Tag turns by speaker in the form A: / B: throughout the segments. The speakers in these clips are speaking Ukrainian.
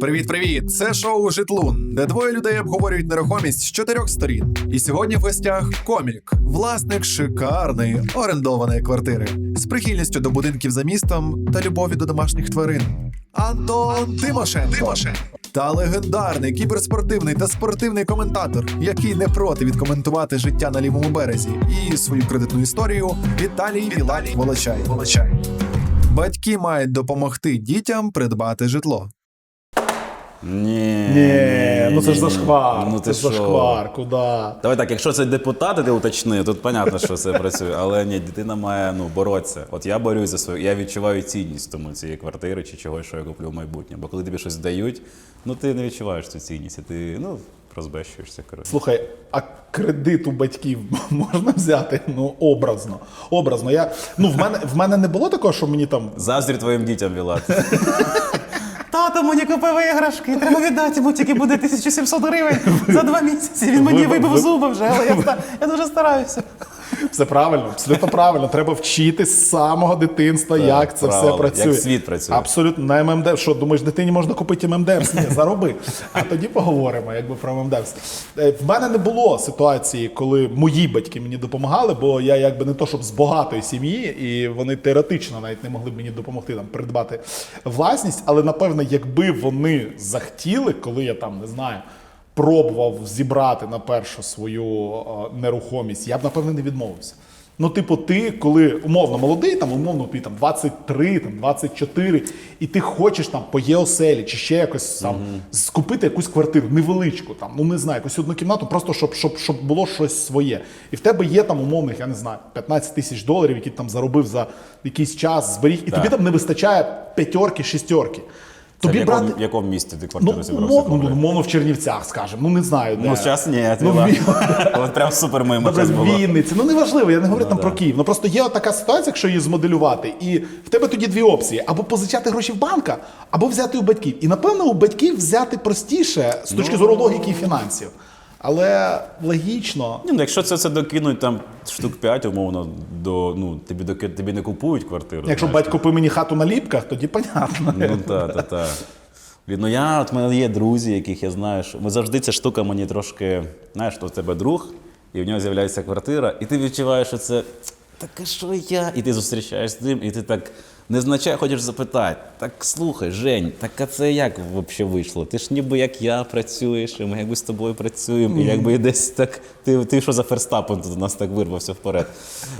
A: Привіт, привіт! Це шоу Житлун, де двоє людей обговорюють нерухомість з чотирьох сторін. І сьогодні в гостях комік, власник шикарної орендованої квартири з прихильністю до будинків за містом та любові до домашніх тварин. Антон Тимошенко. Та легендарний кіберспортивний та спортивний коментатор, який не проти відкоментувати життя на лівому березі і свою кредитну історію Віталій Вілат Волочай. Волочай. Батьки мають допомогти дітям придбати житло.
B: Ні,
C: Ні, ну це ж зашквар.
B: Ну
C: це ж зашквар, куди?
B: Давай так, якщо це депутати, ти уточни, тут понятно, що це працює. Але ні, дитина має ну, боротися. От я борюсь за свою, я відчуваю цінність тому цієї квартири чи чогось, що я куплю в майбутнє. Бо коли тобі щось дають, ну ти не відчуваєш цю цінність, і ти ну, розбещуєшся. Коротше.
C: Слухай, а кредит у батьків можна взяти? Ну, образно. Образно. Я, ну, в, мене, в мене не було такого, що мені там.
B: Заздрі твоїм дітям, Вілат.
D: Тато мені купив іграшки, треба віддати йому тільки буде 1700 гривень за два місяці. Він мені вибив зуби вже, але я, я дуже стараюся.
C: Все правильно, абсолютно правильно. Треба вчити з самого дитинства,
B: Так,
C: як це
B: правильно.
C: все працює.
B: Як світ працює.
C: Абсолютно на ММД. Що думаєш, дитині можна купити ММДМС? Ні, зароби. А тоді поговоримо, якби про ММДМС. Е, В мене не було ситуації, коли мої батьки мені допомагали, бо я якби не то, щоб з багатої сім'ї, і вони теоретично навіть не могли б мені допомогти там придбати власність. Але напевно, якби вони захотіли, коли я там не знаю. Пробував зібрати на першу свою е, нерухомість, я б напевно не відмовився. Ну, типу, ти, коли умовно молодий, там умовно тобі там 23, там 24, і ти хочеш там по єоселі чи ще якось там скупити якусь квартиру невеличку, там, ну не знаю, якусь одну кімнату, просто щоб, щоб, щоб було щось своє. І в тебе є там умовних, я не знаю, 15 тисяч доларів, які ти там заробив за якийсь час, зберіг, і тобі там не вистачає п'ятерки, шістерки.
B: Це в якому,
C: брати.
B: в якому місті ти
C: Ну,
B: квартиру зібрався?
C: умовно, ну, умовно в Чернівцях, скажемо. Ну не знаю.
B: Ну,
C: де.
B: зараз ні,
C: Ну, в...
B: От прям супер мимо
C: Добре,
B: було.
C: Вінниці. Ну неважливо, я не говорю там про Київ. Ну просто є така ситуація, якщо її змоделювати, і в тебе тоді дві опції: або позичати гроші в банка, або взяти у батьків. І напевно у батьків взяти простіше з точки
B: Ну.
C: зору логіки і фінансів. Але логічно.
B: Ні, ну, якщо це, це докинуть там штук 5, умовно, до, ну, тобі, доки, тобі не купують квартиру.
C: Якщо
B: знаєш,
C: батько купив мені хату на ліпках, тоді понятно.
B: Ну та, та, та. Блін, Ну я, от мене є друзі, яких я знаю, що ми завжди ця штука мені трошки, знаєш, що в тебе друг, і в нього з'являється квартира, і ти відчуваєш, що це так а що я? І ти зустрічаєш з ним, і ти так незначай хочеш запитати. Так слухай, Жень, так а це як взагалі вийшло? Ти ж ніби як я працюєш, і ми якби з тобою працюємо, і якби десь так. Ти, ти що за ферстапом тут у нас так вирвався вперед.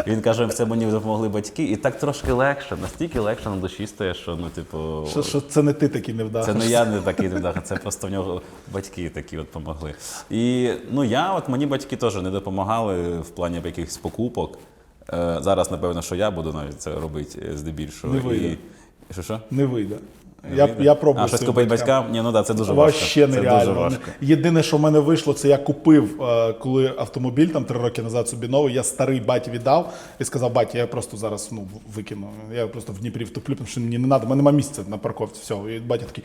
B: Він каже, це мені допомогли батьки, і так трошки легше, настільки легше на душі стає, що ну, типу.
C: Що, що це не ти такий невдаха.
B: Це не я не такий невдаха, це просто в нього батьки такі от допомогли. І ну я, от мені батьки теж не допомагали в плані якихось покупок. Е, зараз, напевно, що я буду навіть це робити е, здебільшого.
C: Не вийде.
B: І... Що що?
C: Не вийде. Я, я пробую.
B: А щось купити
C: батькам.
B: батькам? Ні, ну так, да, це дуже важко.
C: Вообще
B: Це
C: нереально.
B: дуже важко.
C: Єдине, що в мене вийшло, це я купив, е, коли автомобіль там три роки назад собі новий, я старий баті віддав і сказав, батя, я просто зараз ну, викину. Я просто в Дніпрі втоплю, тому що мені не треба, в мене немає місця на парковці. Все. І батя такий,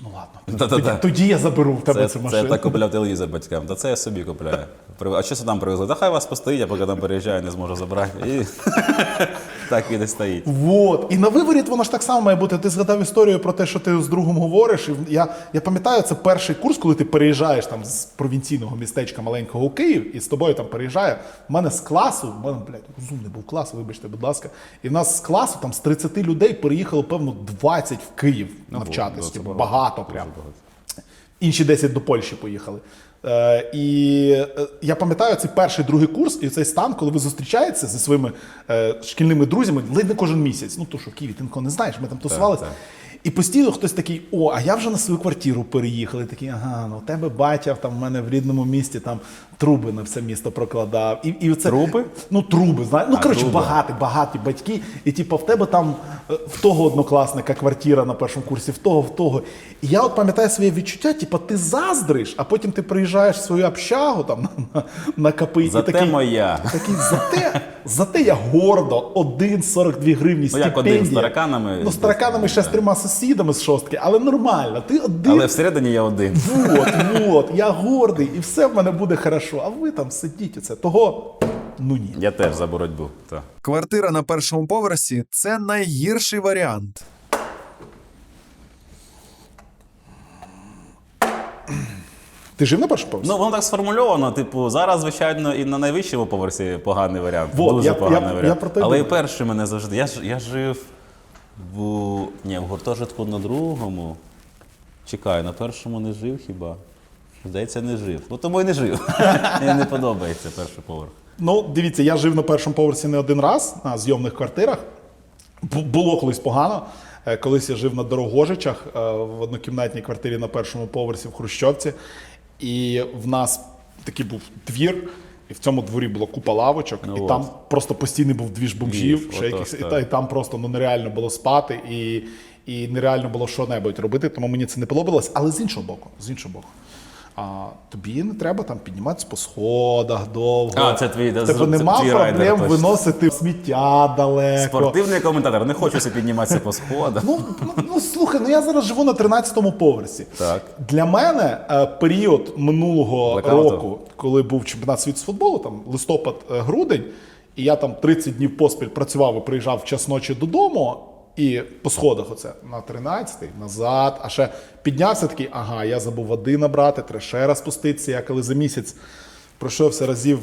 C: ну ладно,
B: Да-да-да.
C: тоді, тоді я заберу в тебе
B: Це,
C: цю
B: це
C: машину.
B: я так купляв телевізор батькам, та це я собі купляю. А що це там привезли? Та хай вас постоїть, я поки там переїжджаю, не зможу забрати. І так і не стоїть.
C: Вот. І на виворіт воно ж так само має бути. Ти згадав історію про те, що ти з другом говориш. І я, я пам'ятаю, це перший курс, коли ти переїжджаєш там з провінційного містечка маленького у Київ, і з тобою там переїжджає. У мене з класу, в мене, блядь, розумний був клас, вибачте, будь ласка. І в нас з класу там з 30 людей переїхало, певно, 20 в Київ.
B: Ну,
C: Типу,
B: багато,
C: багато прям.
B: багато.
C: Інші 10 до Польщі поїхали. Е, і е, я пам'ятаю цей перший другий курс і цей стан, коли ви зустрічаєтеся зі своїми е, шкільними друзями, ледь не кожен місяць. Ну то що в Києві ти нікого не знаєш, ми там тусувалися.
B: так.
C: І постійно хтось такий: о, а я вже на свою квартиру переїхали. Такий, ага, ну у тебе батя там в мене в рідному місті там труби на все місто прокладав. І, і це,
B: Труби?
C: Ну, труби, знаєш. Ну, коротше, багаті, багаті батьки. І типу, в тебе там е, в того однокласника квартира на першому курсі, в того, в того. І я от пам'ятаю своє відчуття, типу, ти заздриш, а потім ти приїжджаєш в свою общагу там на, на і
B: Зате
C: такий,
B: моя.
C: Такий, зате, зате я гордо, 1,42 гривні
B: Ну, як один, з тараканами?
C: Ну, з тараканами ще з трьома сусідами з шостки, але нормально. Ти один.
B: Але всередині я один.
C: Вот, вот, я гордий, і все в мене буде хорошо. А ви там сидіть оце. Того, ну ні.
B: Я теж за боротьбу. Так.
A: Квартира на першому поверсі це найгірший варіант.
C: Ти жив на першому поверсі?
B: Ну, воно так сформульовано. Типу, зараз, звичайно, і на найвищому поверсі поганий варіант.
C: Вот,
B: дуже
C: я-
B: поганий
C: я- я
B: варіант.
C: про те
B: Але і
C: думаю.
B: перший мене завжди. Я, ж- я жив в, ні, в гуртожитку на другому. Чекай, на першому не жив хіба? Здається, не жив. Ну тому і не жив. Мені не подобається перший поверх.
C: Ну, дивіться, я жив на першому поверсі не один раз на зйомних квартирах. Бу- Було колись погано. Е, Колись я жив на Дорогожичах е, в однокімнатній квартирі на першому поверсі в Хрущовці. І в нас такий був двір, і в цьому дворі була купа лавочок,
B: Ну
C: і
B: от.
C: там просто постійний був двіж бомжів,
B: Двіж,
C: ще
B: отож,
C: якихось, і,
B: так.
C: та- і там просто ну, нереально було спати, і, і нереально було що-небудь робити, тому мені це не подобалось. Але з іншого боку, з іншого боку. А тобі не треба там підніматися по сходах довго.
B: А, це твій, да,
C: Тебе
B: це
C: нема
B: твій райдер,
C: проблем
B: точно.
C: виносити сміття далеко.
B: Спортивний коментатор, не хочеться підніматися по сходах.
C: Ну, ну, ну слухай, ну я зараз живу на 13-му поверсі.
B: Так.
C: Для мене е, період минулого
B: Блекауту.
C: року, коли був чемпіонат світу з футболу, там листопад-грудень, і я там 30 днів поспіль працював і приїжджав час ночі додому. І по сходах оце на 13-й, назад, а ще піднявся такий, ага, я забув води набрати, треба ще раз спуститися. Я коли за місяць пройшовся разів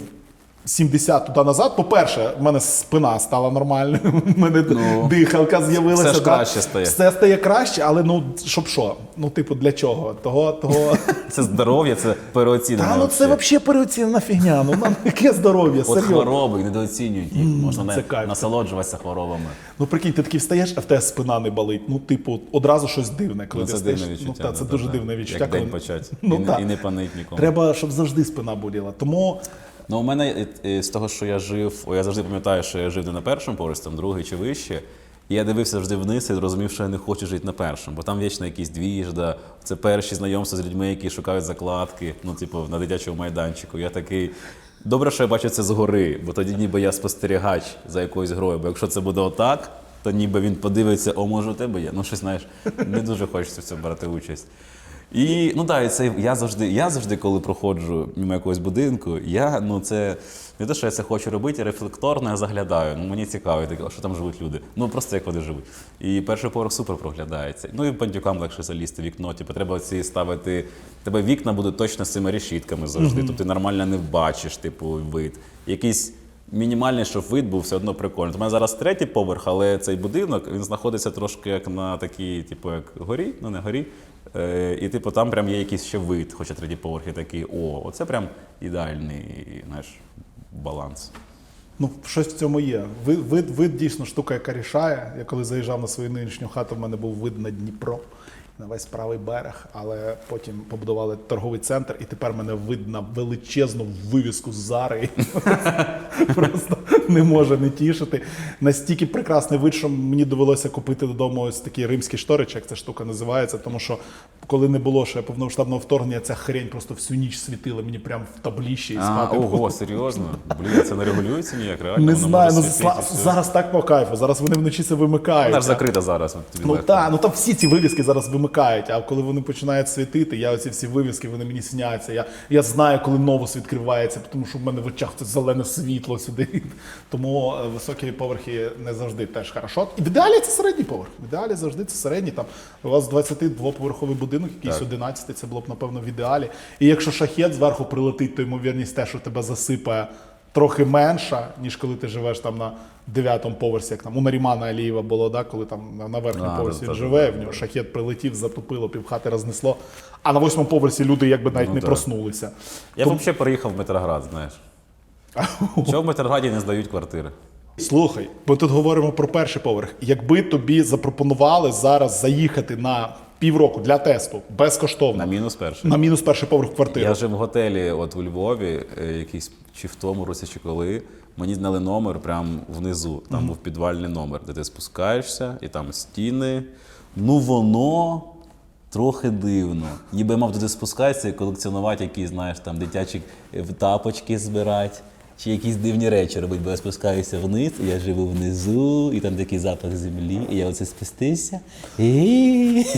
C: 70 туди назад. По-перше, в мене спина стала нормальною, в мене
B: Ну,
C: дихалка з'явилася.
B: все ж краще стає.
C: Все стає краще, але ну щоб що? Ну, типу, для чого? Того, того.
B: Це здоров'я, це переоцінено.
C: Та ну це взагалі переоцінена фігня. Ну нам яке здоров'я,
B: От
C: серйозно.
B: хвороби недооцінюють їх. Можна не насолоджуватися хворобами.
C: Ну прикинь, ти такий встаєш, а в тебе спина не болить. Ну, типу, одразу щось дивне, коли
B: Ну,
C: ти
B: це
C: встаєш. Ну, та, це дуже дивне відчуття.
B: Як день почати.
C: Ну,
B: і не панить нікому.
C: Треба, щоб завжди спина боліла. Тому
B: Ну, у мене е, е, з того, що я жив, я завжди пам'ятаю, що я жив не на першому поверсі, там другий чи вище. І я дивився завжди вниз і зрозумів, що я не хочу жити на першому, бо там вічно якісь двіжда. Це перші знайомства з людьми, які шукають закладки, ну, типу, на дитячому майданчику. Я такий. Добре, що я бачу це згори, бо тоді ніби я спостерігач за якоюсь грою. Бо якщо це буде отак, то ніби він подивиться, о, може, у тебе є. Ну, щось знаєш, не дуже хочеться в цьому брати участь. І ну так, і це я завжди, я завжди, коли проходжу мимо якогось будинку, я ну це не те, що я це хочу робити, рефлекторно я заглядаю. Ну мені цікаво, я що там живуть люди. Ну просто як вони живуть. І перший поверх супер проглядається. Ну і бандюкам легше залізти в вікно. Типу, треба ці ставити. Тебе вікна будуть точно з цими решітками завжди. Тобто ти нормально не бачиш, типу, вид. Якийсь мінімальний, щоб вид був все одно прикольно. У мене зараз третій поверх, але цей будинок він знаходиться трошки як на такій, типу, як горі, ну не горі. Е, і типу там прям є якийсь ще вид, хоча третій поверх і такий, о, оце прям ідеальний знаєш, баланс.
C: Ну, щось в цьому є. Вид, вид, вид дійсно штука, яка рішає. Я коли заїжджав на свою нинішню хату, в мене був вид на Дніпро, на весь правий берег, але потім побудували торговий центр, і тепер мене вид на величезну вивіску з Зари. Просто не може не тішити. Настільки прекрасний вид, що мені довелося купити додому ось такі римські штори, чи як ця штука називається, тому що коли не було ще повномасштабного вторгнення, ця хрень просто всю ніч світила мені прямо в табліщі і
B: А,
C: спати.
B: ого, серйозно? Блін, це не регулюється ніяк, реально.
C: Не знаю, ну зараз так по кайфу. Зараз вони вночі це вимикають.
B: Вона ж закрита зараз.
C: Ну так, ну там всі ці вивіски зараз вимикають. А коли вони починають світити, я оці всі вивіски, вони мені сняться. Я, я знаю, коли новос відкривається, тому що в мене в очах це зелене світло сюди. Тому е, високі поверхи не завжди теж хорошо. І в ідеалі це середній поверх. В ідеалі завжди це середній. Там у вас 22-поверховий будинок, якийсь 11, це було б напевно в ідеалі. І якщо шахет зверху прилетить, то ймовірність те, що тебе засипає. Трохи менша, ніж коли ти живеш там на дев'ятому поверсі, як там у Нарімана Алієва було, да, коли там на- верхньому
B: А,
C: поверсі він живе, в нього шахет прилетів, затопило, півхати рознесло. А на восьмому поверсі люди якби навіть
B: Ну,
C: не
B: так.
C: проснулися.
B: Я б взагалі переїхав в Метроград, знаєш. Чого в не здають квартири?
C: Слухай, ми тут говоримо про перший поверх. Якби тобі запропонували зараз заїхати на півроку для тесту безкоштовно
B: На мінус перший.
C: на мінус перший поверх квартири.
B: Я жив в готелі от у Львові, е, якийсь чи в тому році, чи коли. Мені знали номер прямо внизу. Там був підвальний номер, де ти спускаєшся, і там стіни. Ну воно трохи дивно. Ніби мав туди спускатися і колекціонувати якісь, знаєш, там дитячі е, тапочки збирати. Чи якісь дивні речі робити, бо я спускаюся вниз, і я живу внизу, і там такий запах землі, і я оце спустився. І...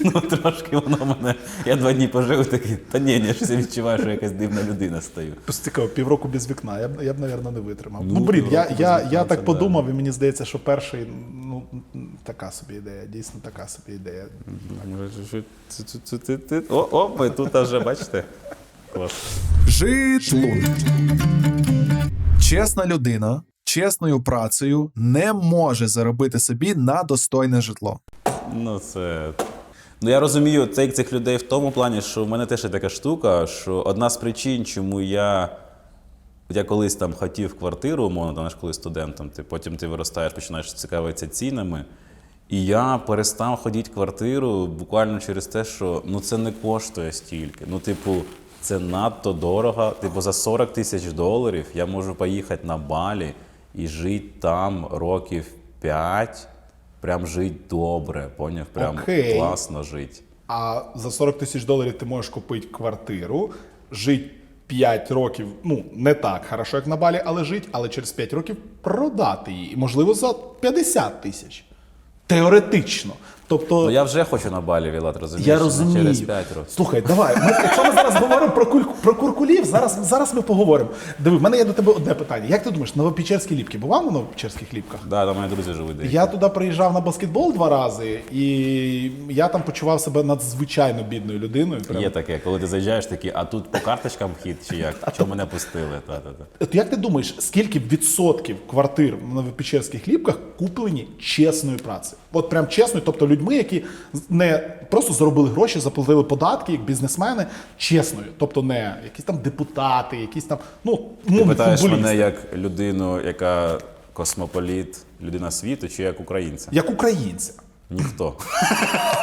B: Ну, трошки воно мене. Я два дні пожив такий, та ні, я відчуваю, що якась дивна людина стою.
C: Просто цікаво, півроку без вікна. Я б, я б, мабуть, не витримав. Ну,
B: Ну,
C: блін, я, я, я так подумав, і мені здається, що перший, ну, така собі ідея, дійсно така собі ідея.
B: О, о, ви тут вже бачите. Клас.
A: Житлун. Чесна людина чесною працею не може заробити собі на достойне житло.
B: Ну, це. Ну, я розумію цих, цих людей в тому плані, що в мене теж є така штука, що одна з причин, чому я. От Я колись там хотів квартиру, умовно, там, коли студентом, ти потім ти виростаєш, починаєш цікавитися цінами. І я перестав ходити в квартиру буквально через те, що ну це не коштує стільки. Ну, типу, це надто дорого. Типу, за 40 тисяч доларів я можу поїхати на Балі і жити там років 5, прям жити добре, поняв? Прям
C: Окей.
B: класно жити.
C: А за 40 тисяч доларів ти можеш купити квартиру, жити 5 років, ну не так хорошо, як на балі, але жити, але через 5 років продати її. І, можливо, за 50 тисяч. Теоретично. Тобто,
B: Ну я вже хочу на Балі Вілат, розумієш?
C: я розумію.
B: Через 5 років.
C: Слухай, давай. Ми, якщо ми зараз говоримо про, куль, про куркулів, зараз, зараз ми поговоримо. Диви, в мене є до тебе одне питання. Як ти думаєш, Новопечерські ліпки? Бував на Новопечерських ліпках?
B: Да, там мої друзі живуть деякі.
C: Я туди приїжджав на баскетбол два рази, і я там почував себе надзвичайно бідною людиною. Прям.
B: Є таке, коли ти заїжджаєш такі, а тут по карточкам вхід чи як? Чому мене пустили? Та-та-та.
C: От як ти думаєш, скільки відсотків квартир на Новопечерських ліпках куплені чесною працею? От прям чесно, тобто людьми, які не просто заробили гроші, заплатили податки, як бізнесмени, чесною. Тобто не якісь там депутати, якісь там, ну,
B: Ти
C: ну
B: питаєш
C: футболісти.
B: мене як людину, яка космополіт, людина світу, чи як українця?
C: Як українця.
B: Ніхто.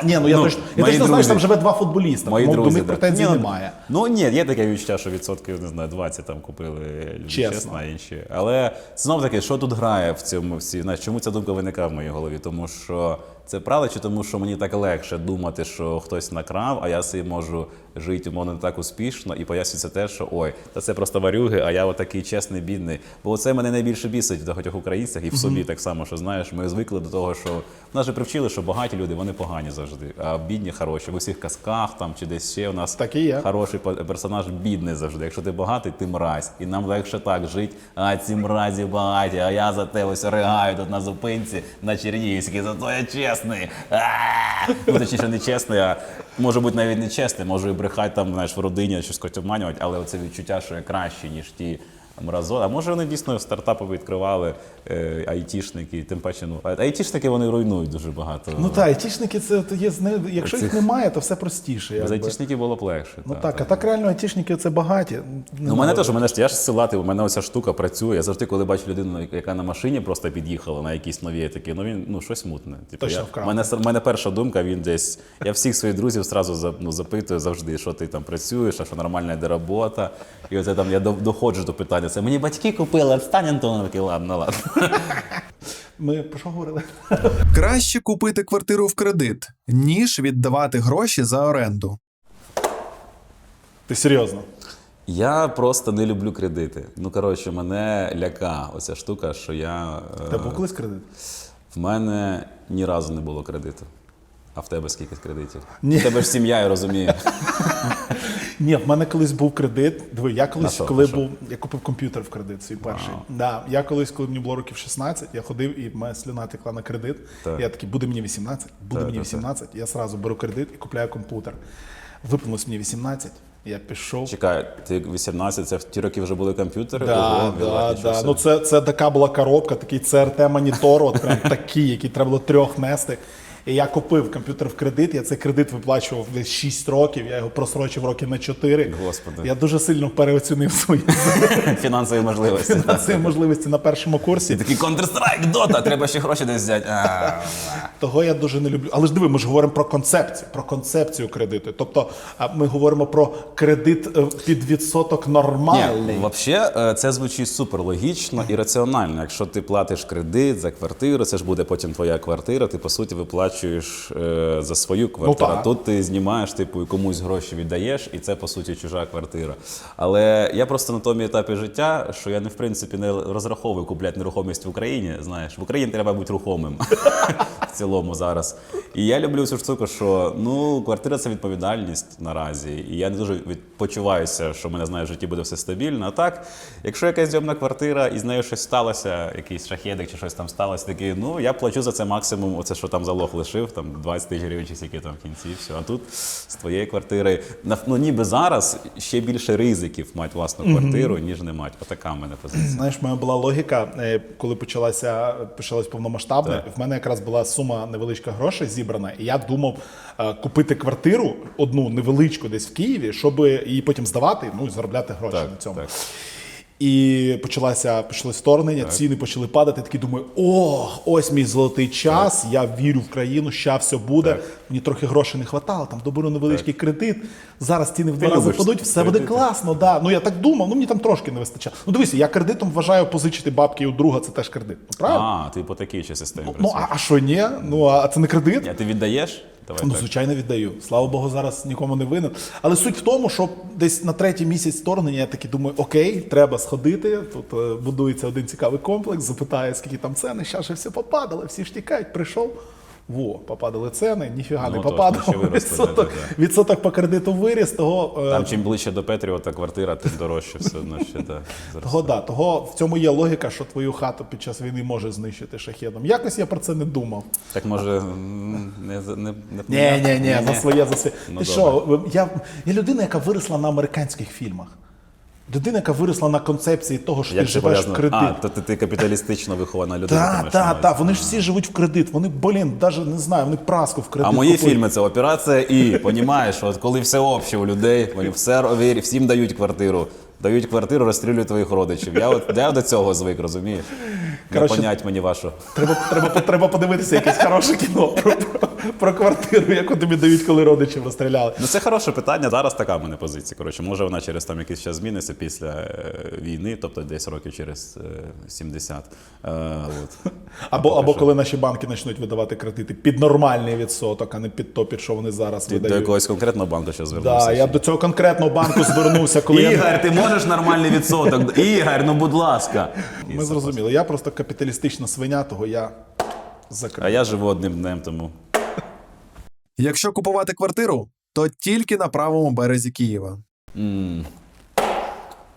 C: Ні, ну я
B: Ну,
C: точно, я
B: мої
C: точно знаю, що там живе два футболіста,
B: Мої
C: тому до
B: друзі.
C: них
B: да.
C: претензій
B: Ні, ну,
C: немає.
B: Ну ні, є таке відчуття, що відсотків, не знаю, 20 там купили люди
C: Чесно.
B: чесно, а інші. Але знов таки, що тут грає в цьому всі? Знаєш, чому ця думка виникає в моїй голові? Тому що це правда, чи тому, що мені так легше думати, що хтось накрав, а я собі можу жити умовно не так успішно і пояснюється те, що ой, та це просто варюги, а я отакий чесний, бідний. Бо це мене найбільше бісить в багатьох українцях і в собі так само, що знаєш, ми звикли до того, що нас же привчили, що багаті люди вони погані завжди, а бідні хороші. В усіх казках там чи десь ще у нас
C: Так і є.
B: хороший персонаж бідний завжди. Якщо ти багатий, ти мразь. І нам легше так жити. А ці мразі багаті, а я за те ось ригаю тут на зупинці на Чернігівській, зато я чесний. А! Ну, точніше, не чесний, а може бути навіть не чесний, може і брехати там, знаєш, в родині, щось обманювати, але це відчуття, що я краще, ніж ті. Мразо, а може вони дійсно стартапи відкривали е, айтішники, тим паче, ну айтішники вони руйнують дуже багато.
C: Ну так, айтішники це от є з не- якщо їх
B: Цих-
C: немає, то все простіше.
B: Без
C: якби.
B: айтішників було б легше.
C: Ну
B: та,
C: так,
B: та.
C: а так реально айтішники це багаті.
B: Ну, у мене теж, у мене ж я ж силати, у мене оця штука працює. Я завжди, коли бачу людину, яка на машині просто під'їхала на якісь нові, я такий, ну він ну щось мутне. Типу,
C: Точно
B: я,
C: вкрав.
B: мене, с- мене перша думка, він десь. Я всіх своїх друзів зразу за- ну, запитую завжди, що ти там працюєш, а що нормальна йде робота. І оце там я до- доходжу до питання. Це мені батьки купили, встань Антон, такий, ладно, ладно.
C: Ми про що говорили?
A: Краще купити квартиру в кредит, ніж віддавати гроші за оренду.
C: Ти серйозно?
B: Я просто не люблю кредити. Ну коротше, мене ляка оця штука, що я. е,
C: Тебе був колись кредит?
B: В мене ні разу не було кредиту. А в тебе скільки кредитів?
C: Ні.
B: В тебе ж сім'я, я розумію.
C: Ні, в мене колись був кредит. Диви, я колись,
B: що?
C: коли
B: що?
C: був, я купив комп'ютер в кредит свій перший. Да, я колись, коли мені було років 16, я ходив і моя слюна текла на кредит.
B: Так.
C: Я такий, буде мені 18, буде
B: Так,
C: мені
B: так, так.
C: 18, я сразу беру кредит і купляю комп'ютер. Виповнилось мені 18, я пішов.
B: Чекай, ти 18, це в ті роки вже були комп'ютери?
C: Да,
B: Ого,
C: да, да. Ну це, це така була коробка, такий CRT монітор, от прям такий, який треба було трьох нести. І я купив комп'ютер в кредит, я цей кредит виплачував десь 6 років, я його просрочив роки на 4.
B: Господи.
C: Я дуже сильно переоцінив свої
B: Фінансові можливості.
C: фінансові можливості на першому курсі.
B: такий Counter-Strike, Dota, треба ще гроші десь взяти.
C: Того я дуже не люблю. Але ж диви, ми ж говоримо про концепцію, про концепцію кредиту. Тобто ми говоримо про кредит е, під відсоток нормальний.
B: Взагалі, це звучить супер логічно і раціонально. Якщо ти платиш кредит за квартиру, це ж буде потім твоя квартира, ти по суті виплачуєш е, за свою квартиру. Ну, тут ти знімаєш, типу, і комусь гроші віддаєш, і це по суті чужа квартира. Але я просто на тому етапі життя, що я не в принципі не розраховую купляти нерухомість в Україні. Знаєш, в Україні треба бути рухомим в цілому зараз. І я люблю цю штуку, що ну, квартира це відповідальність наразі. І я не дуже від- почуваюся, що в мене знаю, в житті буде все стабільно. А так, якщо якась зйомна квартира і з нею щось сталося, якийсь шахедик чи щось там сталося, такий, ну я плачу за це максимум, оце що там залог лишив, там 20 тисяч гривень чи скільки там в кінці, все. А тут з твоєї квартири, ну ніби зараз ще більше ризиків мати власну квартиру, ніж не мати. Отака в мене позиція.
C: Знаєш, мене була логіка, е, коли почалася почалось повномасштабне. В мене якраз була сума невеличка грошей зібрана, і я думав е, купити квартиру одну невеличку десь в Києві, щоб її потім здавати, ну і заробляти гроші
B: Так,
C: на цьому.
B: так.
C: І почалася почалось вторгнення, ціни почали падати. Такий думаю, о, ось мій золотий час. Я вірю в країну, ща все буде. Мені трохи грошей не хватало, там доберу невеличкий кредит. Зараз ціни в два рази
B: любиш
C: впадуть, все буде
B: кредити.
C: класно. Да. Ну я так думав, ну мені там трошки не вистачало. Ну дивися, я кредитом вважаю позичити бабки у друга, це теж кредит. Ну правильно?
B: А, ти по такій ще системі
C: Ну
B: працюєш.
C: а, а що ні? Ну а це не кредит?
B: А ти віддаєш? Давай
C: Ну,
B: так.
C: звичайно, віддаю. Слава Богу, зараз нікому не винен. Але суть в тому, що десь на третій місяць вторгнення я таки думаю, окей, треба сходити. Тут е, будується один цікавий комплекс, запитаю, скільки там ціни. Же все попадало, всі ж тікають, прийшов. Во, попадали ціни, ніфіга
B: Ну,
C: не
B: точно,
C: попадало. Відсоток, відсоток по кредиту виріс, того. е,
B: Там чим ближче до Петріота квартира, тим дорожче все одно ще да,
C: Того, да, того в цьому є логіка, що твою хату під час війни може знищити шахедом. Якось я про це не думав.
B: Так може не не, не
C: Ні, ні, за своє, за своє.
B: Ну,
C: Ти
B: добре.
C: що, я, я людина, яка виросла на американських фільмах. Людина, яка виросла на концепції того, що
B: Як
C: ти живеш в кредит.
B: А, то ти, ти капіталістично вихована людина.
C: Так, так, так. Вони ж всі живуть в кредит. Вони, блін, навіть не знаю, вони праску в кредит.
B: А мої
C: купують.
B: фільми це операція і понімаєш, от коли все обще у людей, вони все рові- всім дають квартиру. Дають квартиру, розстрілюють твоїх родичів. Я от я до цього звик, розумієш? Не
C: Коротше,
B: понять мені вашу.
C: Треба, треба, треба подивитися якесь хороше кіно про, про, про квартиру, яку тобі дають, коли родичів розстріляли.
B: Ну це хороше питання. Зараз така в мене позиція. Коротше, може вона через там якийсь час зміниться після е, війни, тобто десь років через е, 70. Е, от.
C: Або, або
B: що.
C: коли наші банки почнуть видавати кредити під нормальний відсоток, а не під то, під що вони зараз
B: Ти до
C: видають.
B: якогось конкретного банку ще звернувся?
C: Да, я до цього конкретного банку звернувся, коли я...
B: Ігор, ти можеш нормальний відсоток? Ігор, ну будь ласка.
C: Ми зрозуміли. Я просто капіталістична свиня, того я закрив.
B: А я живу одним днем тому.
A: Якщо купувати квартиру, то тільки на правому березі Києва.
B: М.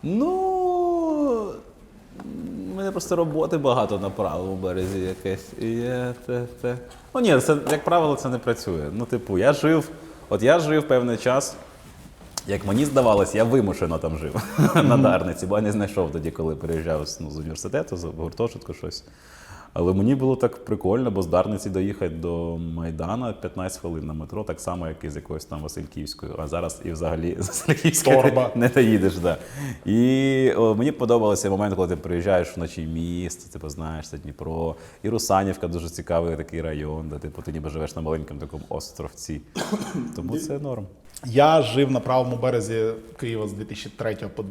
B: Ну. У мене просто роботи багато на правому березі якесь. І я те, те. Ну ні, це, як правило, це не працює. Ну, типу, я жив, от я жив певний час. Як мені здавалось, я вимушено там жив на Дарниці, бо я не знайшов тоді, коли переїжджав ну, з університету, з гуртожитку щось. Але мені було так прикольно, бо з Дарниці доїхати до Майдана 15 хвилин на метро, так само, як і з якоюсь там Васильківською. А зараз і взагалі з Васильківської не доїдеш. Да. І о, мені подобався момент, коли ти приїжджаєш вночі в місто, типу, знаєш, це Дніпро. І Русанівка дуже цікавий такий район, де типу, ти ніби живеш на маленькому такому островці. Тому це норм.
C: Я жив на правому березі Києва з 2003 по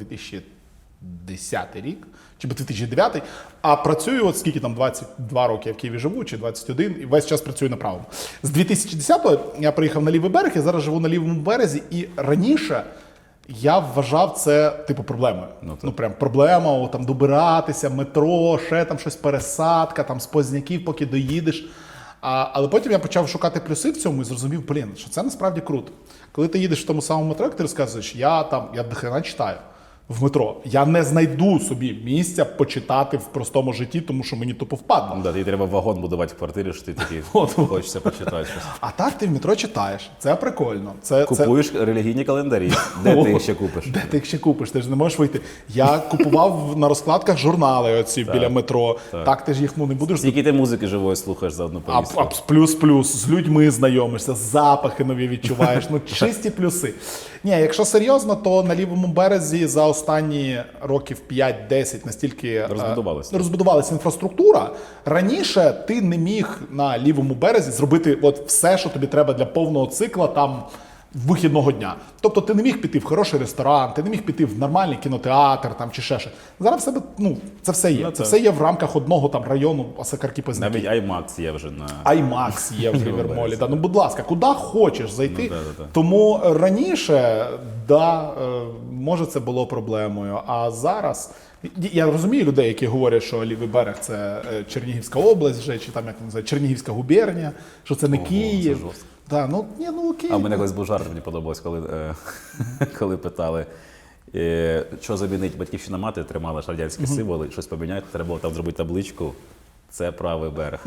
C: 2010 рік, чи 2009, а працюю, от скільки там 22 роки я в Києві живу, чи 21, і весь час працюю на правому. З 2010-го я приїхав на лівий берег, я зараз живу на лівому березі, і раніше. Я вважав це типу проблемою. Ну,
B: так.
C: прям проблема, о, там добиратися, метро, ще там щось пересадка, там з Позняків, поки доїдеш. А, але потім я почав шукати плюси в цьому і зрозумів, блін, що це насправді круто. Коли ти їдеш в тому самому метро, як ти розказуєш, я там я дохрена читаю в метро. Я не знайду собі місця почитати в простому житті, тому що мені тупо впадло.
B: Ну, Да, тобі треба вагон будувати в квартирі, що ти такий хочеться почитати щось.
C: А так ти в метро читаєш. Це прикольно. Це, це...
B: Купуєш релігійні календарі. Де ти їх ще купиш?
C: Де ти їх ще купиш? Ти ж не можеш вийти. Я купував на розкладках журнали оці біля метро. Так. ти ж їх ну не будеш
B: Скільки ти музики живої слухаєш за одну
C: А, а плюс-плюс, з людьми знайомишся, запахи нові відчуваєш. Ну, чисті плюси. Ні, якщо серйозно, то на лівому березі за останні років 5-10 настільки е, розбудувалася інфраструктура. Раніше ти не міг на лівому березі зробити от все, що тобі треба для повного цикла там. Вихідного дня. Тобто ти не міг піти в хороший ресторан, ти не міг піти в нормальний кінотеатр там чи ще щось. Зараз в себе ну це все є.
B: Ну,
C: це
B: так.
C: все є в рамках одного там району Осакарки
B: Навіть IMAX є вже на
C: IMAX є в Лівермолі. Да. Ну, будь ласка, куди хочеш зайти.
B: Ну, да, да, да.
C: Тому раніше, да, е, може, це було проблемою. А зараз Я розумію людей, які говорять, що лівий берег це е, Чернігівська область, вже чи там як називають Чернігівська губернія, що це не Київ.
B: жорстко.
C: Да, ну, ні, ну окей.
B: А мене колись був жарт, мені подобалось, коли, е, коли питали, е, що замінить батьківщина мати, тримала ж радянські символи, щось поміняти, треба було там зробити табличку. Це правий берег.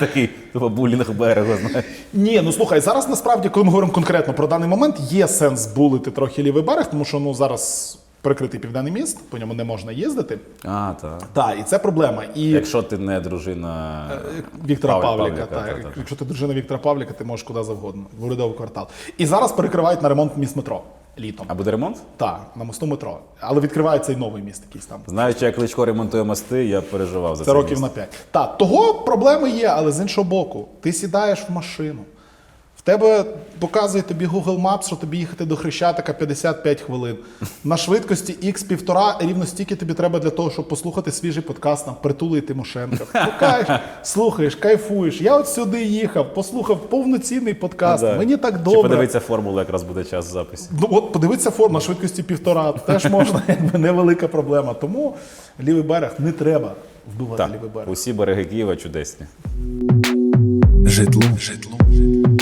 B: Такий типу, булінг берегу, знаєш.
C: Ні, ну слухай, зараз насправді, коли ми говоримо конкретно про даний момент, є сенс булити трохи лівий берег, тому що ну зараз перекритий південний міст, по ньому не можна їздити.
B: А, так.
C: Так, і це проблема. І
B: Якщо ти не дружина
C: Віктора
B: Павля-
C: Павліка, так.
B: так, так.
C: Якщо ти дружина Віктора Павліка, ти можеш куди завгодно, в урядовий квартал. І зараз перекривають на ремонт міст метро літом.
B: А буде ремонт?
C: Так, на мосту метро. Але відкривається і новий міст якийсь там.
B: Знаючи, як Кличко ремонтує мости, я переживав за
C: Це
B: це.
C: років
B: місто.
C: на 5. Так, того проблеми є, але з іншого боку, ти сідаєш в машину. Тебе показує тобі Google Maps, що тобі їхати до Хрещатика 55 хвилин. На швидкості x півтора рівно стільки тобі треба для того, щоб послухати свіжий подкаст там Притули і Тимошенко. Слухаєш, слухаєш, кайфуєш. Я от сюди їхав, послухав повноцінний подкаст.
B: Ну, да.
C: Мені так
B: Чи
C: добре.
B: подивитися формулу, якраз буде час записі.
C: Ну от подивитися форм на швидкості півтора. Теж можна, якби невелика проблема. Тому лівий берег не треба вбивати
B: Так,
C: лівий берег.
B: усі береги Києва чудесні.
A: Житло, Житло. Житло.